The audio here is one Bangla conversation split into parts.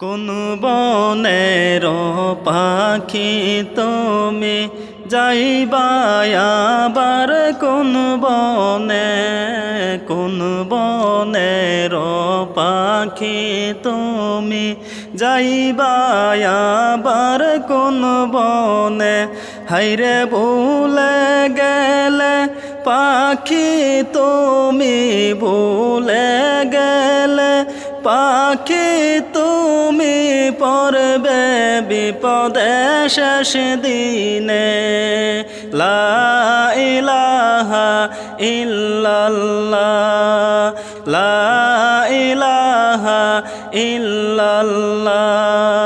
কোন বনের পাখি তুমি যাইবায়াবার কোন বনে, কোন বনের পাখি তুমি যাইবায়াবার কোন বনে। হাইরে ভুলে গেলে পাখি তুমি ভুলে গেলে পাখি তুমি পড়বে বিপদে শেষ দিনে। লা ইলাহা ইল্লাল্লাহ লা ইলাহা ইল্লাল্লাহ।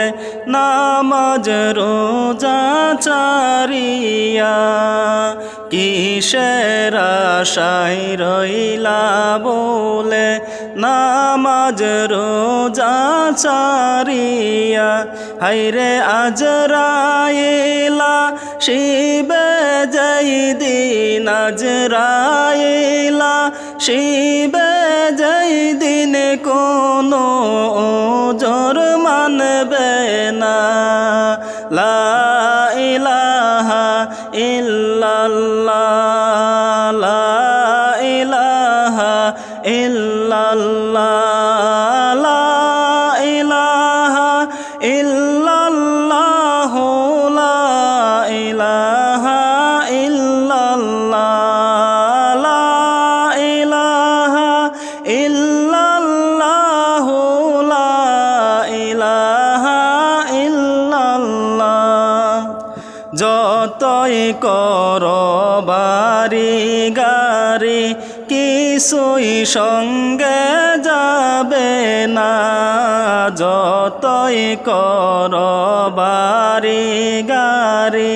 রোজা চারিয়া, কিসের আশাই রইলা বলে নামাজ রোজা চারিয়া হাইরে আজরাইলা শিবে যাই দিন আজরাইলা শিবে যাই দিন কোনো জোর মানবে ইলাহা ইল্লাল্লাহ। যতই কর বাড়ি গাড়ি, কিছুই সঙ্গে যাবে না। যতই কর বাড়ি গাড়ি,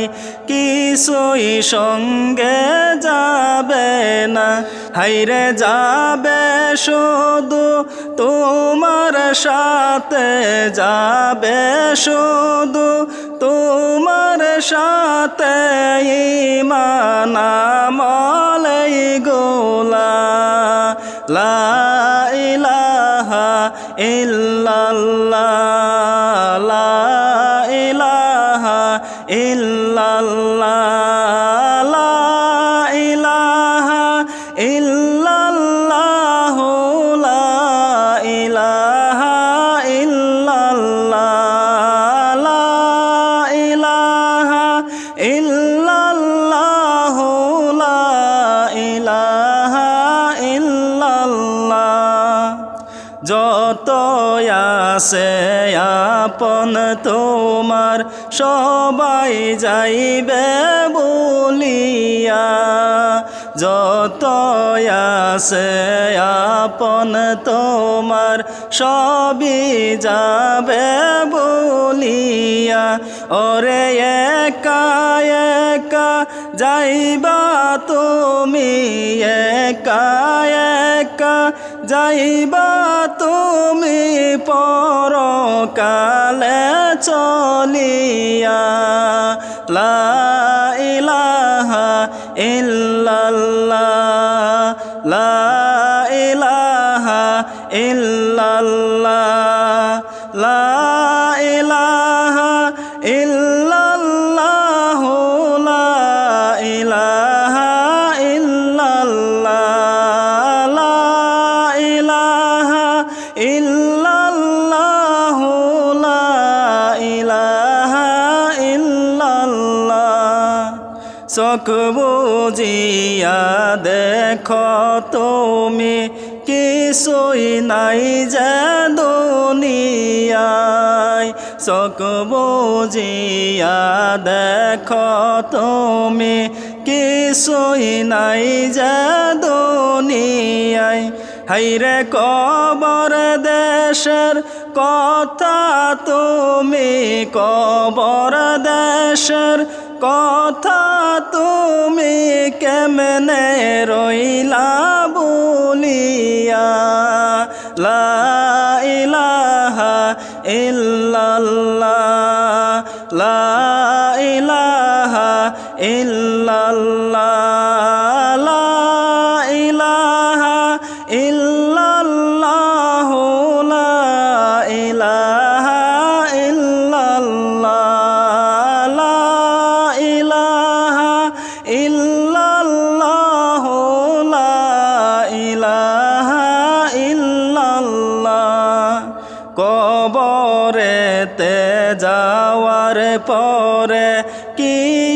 কিছুই সঙ্গে যাবে না। হাইরে যাবে শুধু তোমার সাথে, যাবে শুধু তোমার সাথে ইমানামলই গোলা। লা ইলাহা ইল্লাল্লাহ। লাইলাহা ইল্লাল্লাহ। ইল্লাল্লাহ লা ইলাহা আছে আপন তোমার সবাই যাইবে বলিয়া। যত আছে আপন তোমার সবই যাবে বলিয়া। ওরে একা একা যাইবা তুমি, একা একা যাইবা তুমি পরকালে চলিয়া। লা ইলাহা ইল্লাল্লাহ চোখ বুজিয়া দেখো তুমি, কিছুই নাই যে চোখ বুজিয়া দেখো তুমি, কিছুই নাই যে দুনিয়ায়। হাইরে কবর দেশের কথা তুমি, কবর দেশের কথা তুমি কেমনে রইলা বলিয়া? লা ইলাহা ইল্লাল্লাহ লা ইলাহা ইল্লাল্লাহ। পরে কি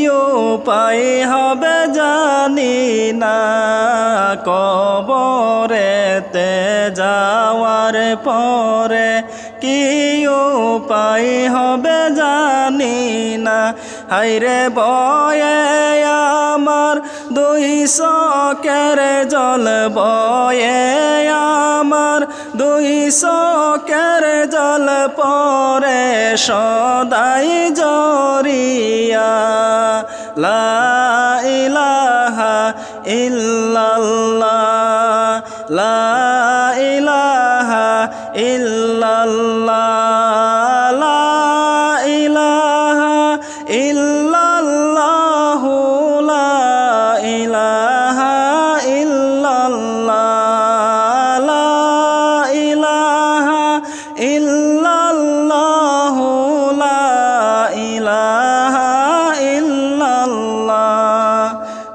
উপায় হবে জানি না। কবরেতে যাওয়ার পরে কি উপায় হবে জানি না। হাইরে বয়ে আমার দুই সকের জল বয়ে আমার দুই সকের জল পরে সদাই জরিয়া লা ইলাহা ইল্লাল্লাহ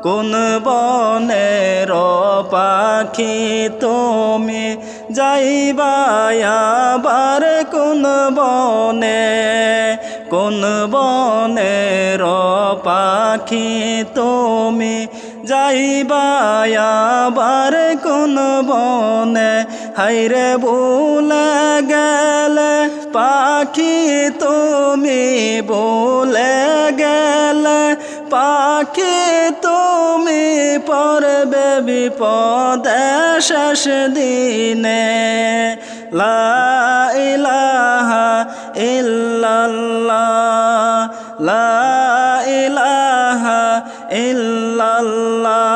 কোন বনের পাখি তুমি যাইবায়াবার কোন বনে? কোন বনের পাখি তুমি যাইবায়াবার কোন বনে? হাইরে ভুলে গেলে পাখি তুমি বলে গেলে, পাখি তুমি পড়বে বিপদে শেষ দিনে। লা ইলাহা ইল্লাল্লাহ, লা ইলাহা ইল্লাল্লাহ।